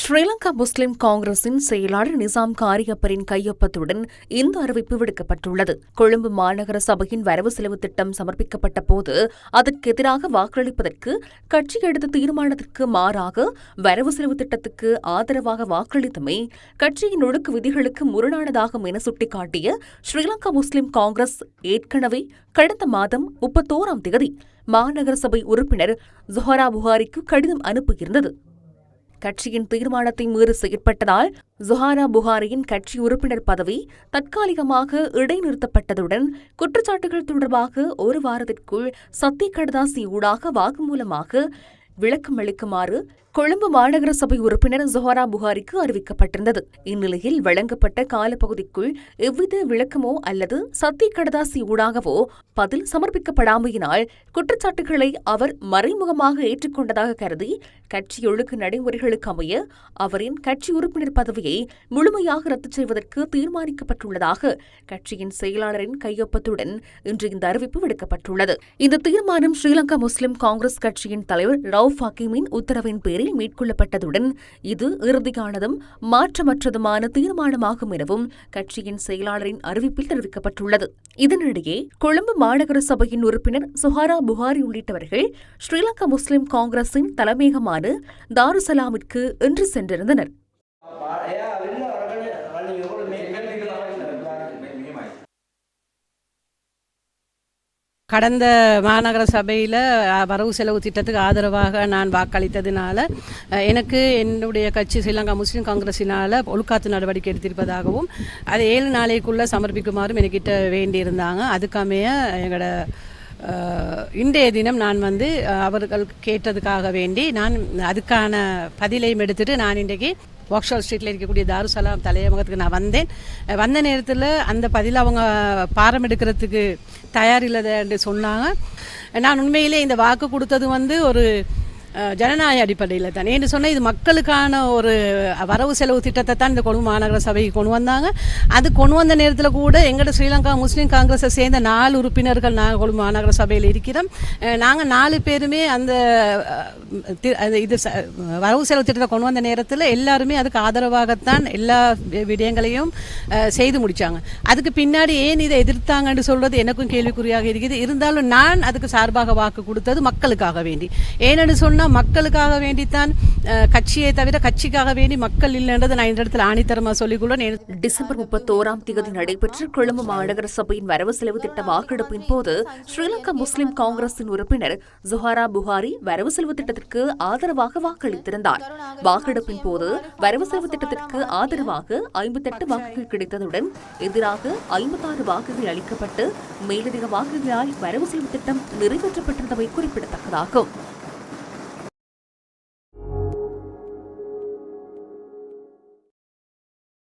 ஸ்ரீலங்கா முஸ்லிம் காங்கிரசின் செயலாளர் நிசாம் காரியப்பரின் கையொப்பத்துடன் இந்த அறிவிப்பு விடுக்கப்பட்டுள்ளது. கொழும்பு மாநகர சபையின் வரவு செலவு திட்டம் சமர்ப்பிக்கப்பட்ட போது அதற்கு எதிராக வாக்களிப்பதற்கு கட்சி எடுத்த தீர்மானத்திற்கு மாறாக வரவு செலவு திட்டத்துக்கு ஆதரவாக வாக்களித்தமை கட்சியின் ஒழுக்கு விதிகளுக்கு முரணானதாகும் என சுட்டிக்காட்டிய ஸ்ரீலங்கா முஸ்லிம் காங்கிரஸ் ஏற்கனவே கடந்த மாதம் முப்பத்தோராம் தேதி மாநகர சபை உறுப்பினர் ஜொஹரா புகாரிக்கு கடிதம் அனுப்பியிருந்தது. கட்சியின் தீர்மானத்தை மீறி செயற்பட்டதால் ஜொஹானா புகாரியின் கட்சி உறுப்பினர் பதவி தற்காலிகமாக இடைநிறுத்தப்பட்டதுடன் குற்றச்சாட்டுகள் தொடர்பாக ஒரு வாரத்திற்குள் சத்திய கடதாசி ஊடாக வாக்குமூலமாக விளக்கம் அளிக்குமாறு கொழும்பு மாநகர சபை உறுப்பினர் ஜொஹரா புகாரிக்கு அறிவிக்கப்பட்டிருந்தது. இந்நிலையில் வழங்கப்பட்ட காலப்பகுதிக்குள் எவ்வித விளக்கமோ அல்லது சத்திய கடதாசி ஊடாகவோ பதில் சமர்ப்பிக்கப்படாமையினால் குற்றச்சாட்டுகளை அவர் மறைமுகமாக ஏற்றுக்கொண்டதாக கருதி கட்சி ஒழுக்கு நடைமுறைகளுக்கு அமைய அவரின் கட்சி உறுப்பினர் பதவியை முழுமையாக ரத்து செய்வதற்கு தீர்மானிக்கப்பட்டுள்ளதாக கட்சியின் செயலாளரின் கையொப்பத்துடன் இன்று இந்த அறிவிப்பு விடுக்கப்பட்டுள்ளது. இந்த தீர்மானம் ஸ்ரீலங்கா முஸ்லிம் காங்கிரஸ் கட்சியின் தலைவர் ரவுஃப் ஹக்கீமின் உத்தரவின் பேரில் மேற்கொள்ளப்பட்டதுடன் இது இறுதியானதும் மாற்றமற்றதுமான தீர்மானமாகும் எனவும் கட்சியின் செயலாளரின் அறிவிப்பில் தெரிவிக்கப்பட்டுள்ளது. இதனிடையே கொழும்பு மாநகர சபையின் உறுப்பினர் சுஹாரா புகாரி உள்ளிட்டவர்கள் ஸ்ரீலங்கா முஸ்லிம் காங்கிரசின் தலைமையகமான தாருசலாமிற்கு இன்று சென்றிருந்தனர். கடந்த மாநகர சபையில் வரவு செலவு திட்டத்துக்கு ஆதரவாக நான் வாக்களித்ததினால எனக்கு என்னுடைய கட்சி ஸ்ரீலங்கா முஸ்லீம் காங்கிரஸினால் ஒழுக்காத்து நடவடிக்கை எடுத்திருப்பதாகவும் அதை ஏழு நாளைக்குள்ளே சமர்ப்பிக்குமாறும் என்கிட்ட வேண்டியிருந்தாங்க. அதுக்காமைய எங்களோட இன்றைய தினம் நான் வந்து அவர்கள் கேட்டதுக்காக வேண்டி நான் அதுக்கான பதிலையும் எடுத்துட்டு நான் இன்றைக்கு வாக்ஷால் ஸ்ட்ரீட்டில் இருக்கக்கூடிய தாருசலாம் தலையமகத்துக்கு நான் வந்தேன். வந்த நேரத்தில் அந்த பதில் அவங்க பாரம் எடுக்கிறதுக்கு தயார் என்று சொன்னாங்க. நான் உண்மையிலே இந்த வாக்கு கொடுத்தது வந்து ஒரு ஜனநாயக அடிப்படையில் தான். ஏன்னு சொன்னால் இது மக்களுக்கான ஒரு வரவு செலவு திட்டத்தை தான் இந்த கொழும்பு மாநகர சபைக்கு கொண்டு வந்தாங்க. அது கொண்டு வந்த நேரத்தில் கூட எங்களோட ஸ்ரீலங்கா முஸ்லீம் காங்கிரஸை சேர்ந்த நாலு உறுப்பினர்கள் நாங்கள் கொழும்பு மாநகர சபையில் இருக்கிறோம். நாங்கள் நாலு பேருமே அந்த தி- அது இது ச- வரவு செலவு திட்டத்தை கொண்டு வந்த நேரத்தில் எல்லாருமே அதுக்கு ஆதரவாகத்தான் எல்லா விடயங்களையும் செய்து முடித்தாங்க அதுக்கு பின்னாடி ஏன் இதை எதிர்த்தாங்கன்னு சொல்கிறது எனக்கும் கேள்விக்குறியாக இருக்குது. இருந்தாலும் நான் அதுக்கு சார்பாக வாக்கு கொடுத்தது மக்களுக்காக வேண்டி. ஏன்னு ஆனால் மக்களுக்காக வேண்டித்தான் கட்சியை தவிர கட்சிக்காக வேண்டி மக்கள் இல்லைன்றது நான் இந்த இடத்துல ஆணித்தரமாக சொல்லிக்கொள்ளேன் டிசம்பர் முப்பத்தோராம் தேதி நடைபெற்ற கொழும்பு மாநகர சபையின் வரவு செலவு திட்ட வாக்கெடுப்பின் போது ஸ்ரீலங்கா முஸ்லிம் காங்கிரசின் உறுப்பினர் ஜுஹாரா புகாரி வரவு செலவு திட்டத்திற்கு ஆதரவாக வாக்களித்திருந்தார். வாக்கெடுப்பின் போது வரவு செலவு திட்டத்திற்கு ஆதரவாக ஐம்பத்தெட்டு வாக்குகள் கிடைத்ததுடன் எதிராக ஐம்பத்தாறு வாக்குகள் அளிக்கப்பட்டு மேலதிக வாக்குகளால் வரவு செலவு திட்டம் நிறைவேற்றப்பட்டிருந்தவை குறிப்பிடத்தக்கதாகும்.